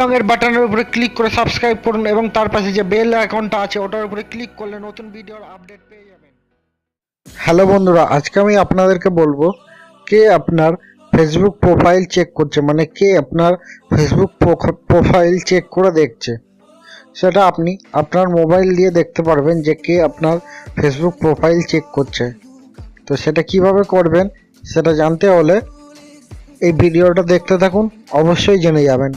রঙের বাটনের উপরে ক্লিক করে সাবস্ক্রাইব করুন এবং তার পাশে যে বেল আইকনটা আছে, ওটার উপরে ক্লিক করলে নতুন ভিডিওর আপডেট পেয়ে যাবেন। হ্যালো বন্ধুরা, আজকে আমি আপনাদেরকে বলব, কে আপনার ফেসবুক প্রোফাইল চেক করছে? মানে কে আপনার ফেসবুক প্রোফাইল চেক করে দেখছে? সেটা আপনি আপনার মোবাইল দিয়ে দেখতে পারবেন যে কে আপনার ফেসবুক প্রোফাইল চেক করছে। তো সেটা কীভাবে করবেন, সেটা জানতে হলে এই ভিডিওটা দেখতে থাকুন, অবশ্যই জেনে যাবেন।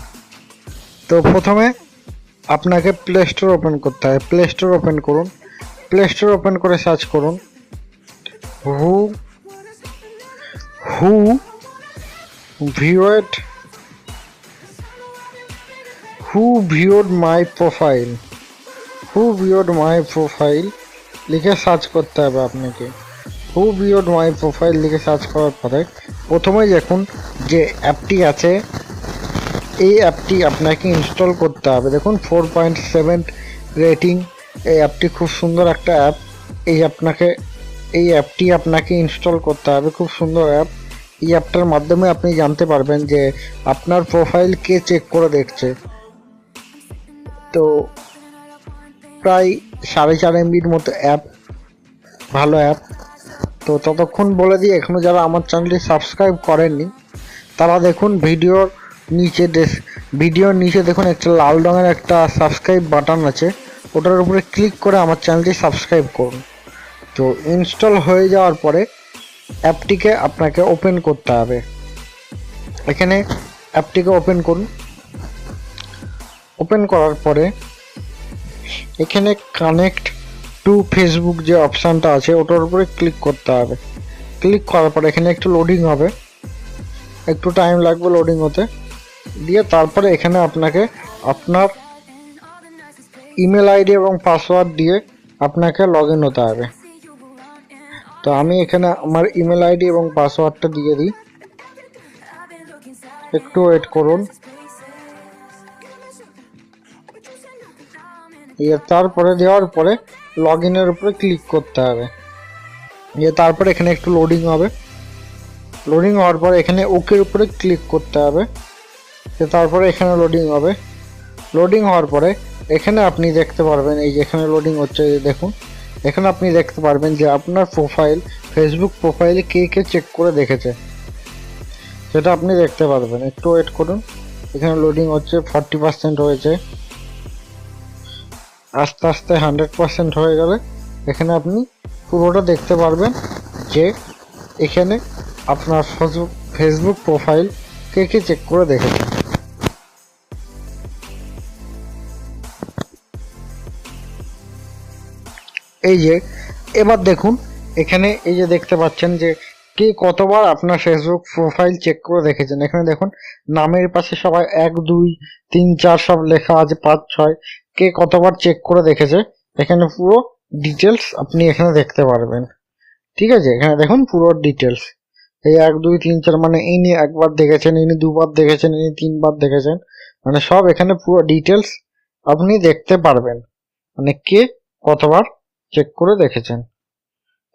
তো প্রথমে আপনাকে প্লে স্টোর ওপেন করতে হবে প্লে স্টোর ওপেন করুন। প্লে স্টোর ওপেন করে সার্চ করুন। Who who viewed who viewed my profile who viewed my profile লিখে সার্চ করতে হবে আপনাকে। হু ভিউড মাই প্রোফাইল লিখে সার্চ করার পরে প্রথমে দেখুন যে অ্যাপটি আছে। এই অ্যাপটি আপনাকে ইনস্টল করতে হবে। দেখুন ফোর পয়েন্ট সেভেন রেটিং এই অ্যাপটি খুব সুন্দর একটা অ্যাপ। এই আপনাকে, এই অ্যাপটি আপনাকে ইনস্টল করতে হবে। খুব সুন্দর অ্যাপ। এই অ্যাপটার মাধ্যমে আপনি জানতে পারবেন যে আপনার প্রোফাইল কে চেক করে দেখছে। তো প্রায় সাড়ে চার এমবির মতো অ্যাপ, ভালো অ্যাপ। তো ততক্ষণ বলে দিই এখনও যারা আমার চ্যানেলটি সাবস্ক্রাইব করেননি, তারা দেখুন ভিডিওর নিচে ভিডিওর নিচে দেখুন, একটা লাল রঙের একটা সাবস্ক্রাইব বাটন আছে। ওটার উপরে ক্লিক করে আমার চ্যানেলটি সাবস্ক্রাইব করুন। তো ইনস্টল হয়ে যাওয়ার পরে অ্যাপটিকে আপনাকে ওপেন করতে হবে। এখানে অ্যাপটিকে ওপেন করুন। ওপেন করার পরে এখানে কানেক্ট টু ফেসবুক যে অপশানটা আছে, ওটার উপরে ক্লিক করতে হবে। ক্লিক করার পরে এখানে একটু লোডিং হবে। একটু টাইম লাগবে লোডিং হতে। দিয়ে তারপরে এখানে আপনাকে আপনার ইমেল আইডি এবং পাসওয়ার্ড দিয়ে আপনাকে লগ ইন হতে হবে। তো আমি এখানে আমার ইমেল আইডি এবং পাসওয়ার্ডটা দিয়ে দিই। একটু ওয়েট করুন। দিয়ে তারপরে দেওয়ার পরে লগ ইনের উপরে ক্লিক করতে হবে। দিয়ে তারপরে এখানে একটু লোডিং হবে। লোডিং হওয়ার পরে এখানে ওকের উপরে ক্লিক করতে হবে। তারপরে এখানে লোডিং হবে। লোডিং হওয়ার পরে এখানে আপনি দেখতে পারবেন, এই যে এখানে লোডিং হচ্ছে দেখুন। এখানে আপনি দেখতে পারবেন যে আপনার প্রোফাইল ফেসবুক প্রোফাইলে কে কে চেক করে দেখেছে। সেটা আপনি দেখতে পারবেন। একটু ওয়েট করুন। এখানে লোডিং হচ্ছে ফর্টি পার্সেন্ট হয়েছে। আস্তে আস্তে হান্ড্রেড পার্সেন্ট হয়ে গেলে এখানে আপনি পুরোটা দেখতে পারবেন যে এখানে আপনার ফেসবুক ফেসবুক প্রোফাইল কে কে চেক করে দেখেছে। এই যে, এবার দেখুন, এখানে এই যে দেখতে পাচ্ছেন যে, কে কতবার আপনার ফেসবুক প্রোফাইল চেক করে দেখেছেন। এখানে দেখুন, নামের পাশে সবাই এক, দুই, তিন, চার সব লেখা আছে, পাঁচ, ছয়। কে কতবার চেক করে দেখেছে, এখানে পুরো ডিটেলস আপনি এখানে দেখতে পারবেন। ঠিক আছে? এখানে দেখুন পুরো ডিটেলস এই এক, দুই, তিন, চার মানে ইনি একবার দেখেছেন ইনি দুবার দেখেছেন ইনি তিনবার দেখেছেন মানে সব এখানে পুরো ডিটেলস আপনি দেখতে পারবেন। মানে কে কতবার চেক করে দেখেছেন।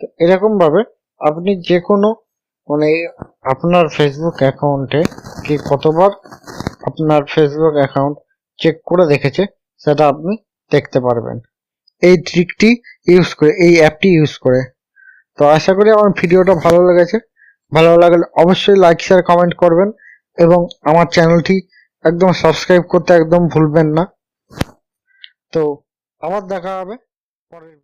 তো এরকম ভাবে আপনি যে কোনো মানে আপনার ফেসবুক অ্যাকাউন্টে কে কতবার আপনার ফেসবুক অ্যাকাউন্ট চেক করে দেখেছে, সেটা আপনি দেখতে পারবেন। এই ট্রিকটি ইউজ করে, এই অ্যাপটি ইউজ করে। তো আশা করি আমার ভিডিওটা ভালো লেগেছে। ভালো লাগলে অবশ্যই লাইক শেয়ার কমেন্ট করবেন এবং আমার চ্যানেলটি একদম সাবস্ক্রাইব করতে একদম ভুলবেন না। তো আবার দেখা হবে পরের